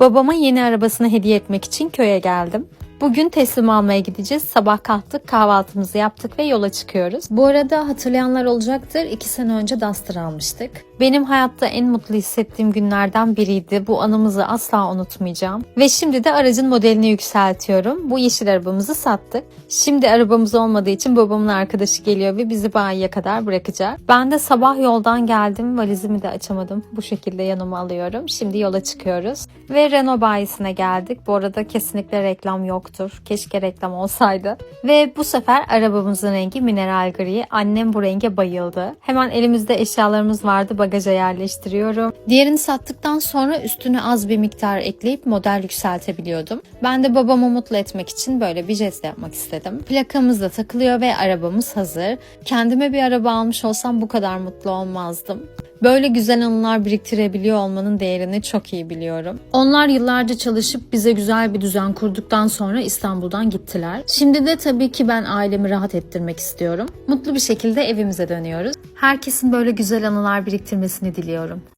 Babama yeni arabasını hediye etmek için köye geldim. Bugün teslim almaya gideceğiz. Sabah kalktık, kahvaltımızı yaptık ve yola çıkıyoruz. Bu arada hatırlayanlar olacaktır. 2 sene önce Duster almıştık. Benim hayatta en mutlu hissettiğim günlerden biriydi. Bu anımızı asla unutmayacağım. Ve şimdi de aracın modelini yükseltiyorum. Bu yeşil arabamızı sattık. Şimdi arabamız olmadığı için babamın arkadaşı geliyor ve bizi bayiye kadar bırakacak. Ben de sabah yoldan geldim. Valizimi de açamadım. Bu şekilde yanıma alıyorum. Şimdi yola çıkıyoruz. Ve Renault bayisine geldik. Bu arada kesinlikle reklam yoktur. Keşke reklam olsaydı. Ve bu sefer arabamızın rengi mineral gri. Annem bu renge bayıldı. Hemen elimizde eşyalarımız vardı. Bagaja yerleştiriyorum. Diğerini sattıktan sonra üstüne az bir miktar ekleyip model yükseltebiliyordum. Ben de babamı mutlu etmek için böyle bir jest yapmak istedim. Plakamız da takılıyor ve arabamız hazır. Kendime bir araba almış olsam bu kadar mutlu olmazdım. Böyle güzel anılar biriktirebiliyor olmanın değerini çok iyi biliyorum. Onlar yıllarca çalışıp bize güzel bir düzen kurduktan sonra İstanbul'dan gittiler. Şimdi de tabii ki ben ailemi rahat ettirmek istiyorum. Mutlu bir şekilde evimize dönüyoruz. Herkesin böyle güzel anılar biriktirmesini diliyorum.